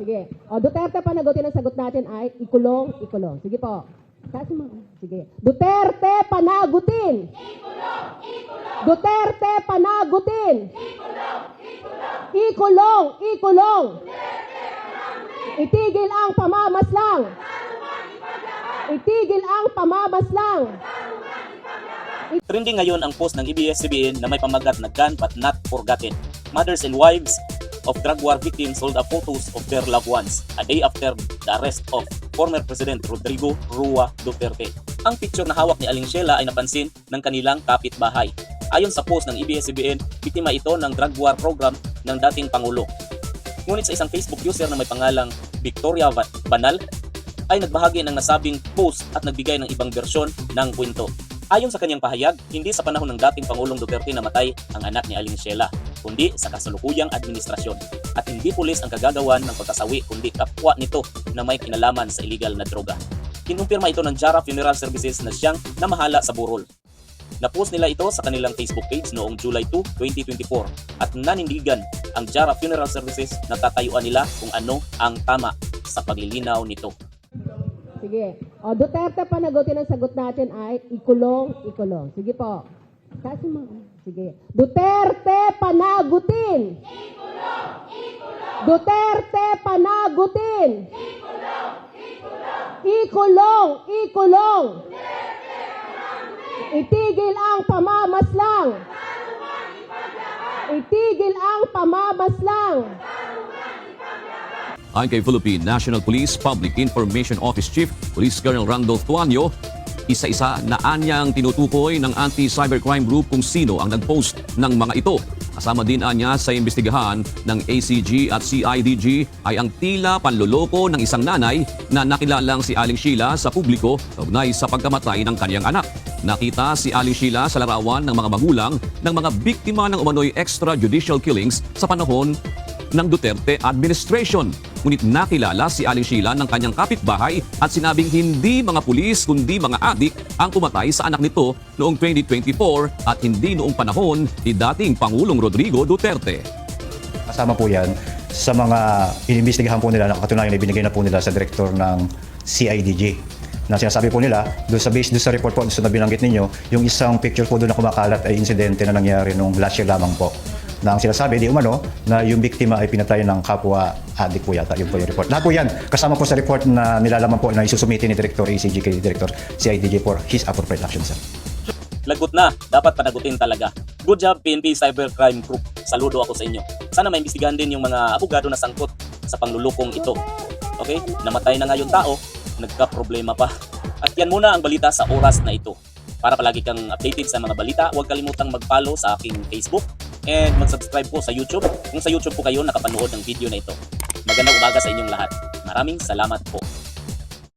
Sige. O, Duterte panagutin ang sagot natin ay ikulong, ikulong. Sige po. Kasi mo. Sige. Duterte panagutin. Ikulong, ikulong. Duterte panagutin. Ikulong, ikulong. Ikulong, ikulong. Itigil ang pamamaslang. Itigil ang pamamaslang. Trending ngayon ang post ng E ABS-CBN na may pamagat na Gun But Not Forgotten. Mothers and wives of drug war victims hold up photos of their loved ones a day after the arrest of former President Rodrigo Rua Duterte. Ang picture na hawak ni Aling Sheila ay napansin ng kanilang kapitbahay. Ayon sa post ng E ABS-CBN, biktima ito ng drug war program ng dating Pangulo. Ngunit sa isang Facebook user na may pangalang Victoria Banal ay nagbahagi ng nasabing post at nagbigay ng ibang bersyon ng kwento. Ayon sa kanyang pahayag, hindi sa panahon ng dating Pangulong Duterte namatay ang anak ni Aling Sheila, kundi sa kasalukuyang administrasyon. At hindi pulis ang kagagawan ng pagkasawi, kundi kapwa nito na may kinalaman sa illegal na droga. Kinumpirma ito ng Jara Funeral Services na siyang namahala sa burol. Napost nila ito sa kanilang Facebook page noong July 2, 2024 at nanindigan ang Jara Funeral Services na tatayuan nila kung ano ang tama sa paglilinaw nito. Sige. O, Duterte panagutin ang sagot natin ay ikulong, ikulong. Sige po. Kasi mo. Sige. Duterte panagutin. Ikulong, ikulong. Duterte panagutin. Ikulong, ikulong. Ikulong, ikulong. Itigil ang pamamaslang. Itigil ang pamamaslang. Ayon kay Philippine National Police Public Information Office Chief Police Colonel Randolph Tuanyo, isa-isa na anyang tinutukoy ng anti-cybercrime group kung sino ang nag-post ng mga ito. Kasama din anya sa imbestigahan ng ACG at CIDG ay ang tila panloloko ng isang nanay na nakilalang si Aling Sheila sa publiko kaugnay sa pagkamatay ng kanyang anak. Nakita si Aling Sheila sa larawan ng mga magulang ng mga biktima ng umano'y extrajudicial killings sa panahon ng Duterte administration. Ngunit nakilala si Aling Sheila ng kanyang kapitbahay at sinabing hindi mga pulis kundi mga adik ang pumatay sa anak nito noong 2024 at hindi noong panahon ni dating Pangulong Rodrigo Duterte. Kasama po yan sa mga inimbestigahan po nila na katunayan na ibinigay na po nila sa direktor ng CIDG. Na sinasabi po nila, doon sa base doon sa report po doon sa binanggit ninyo, yung isang picture po doon na kumakalat ay insidente na nangyari nung last year lamang po. Na ang sinasabi, di umano, na yung biktima ay pinatay ng kapwa adik po yata. Yun po yung report. Lahat po yan, kasama po sa report na nilalaman po na isusumiti ni Director ACG kay Director CIDG for his appropriate action, sir. Lagot na, dapat panagutin talaga. Good job PNP Cybercrime Group. Saludo ako sa inyo. Sana maimbestigahan din yung mga abogado na sangkot sa panglulukong ito. Okay? Namatay na nga tao, nagka-problema pa. At yan muna ang balita sa oras na ito. Para palagi kang updated sa mga balita, huwag kalimutang mag-follow sa aking Facebook and mag-subscribe po sa YouTube kung sa YouTube po kayo nakapanood ng video na ito. Magandang umaga sa inyong lahat. Maraming salamat po.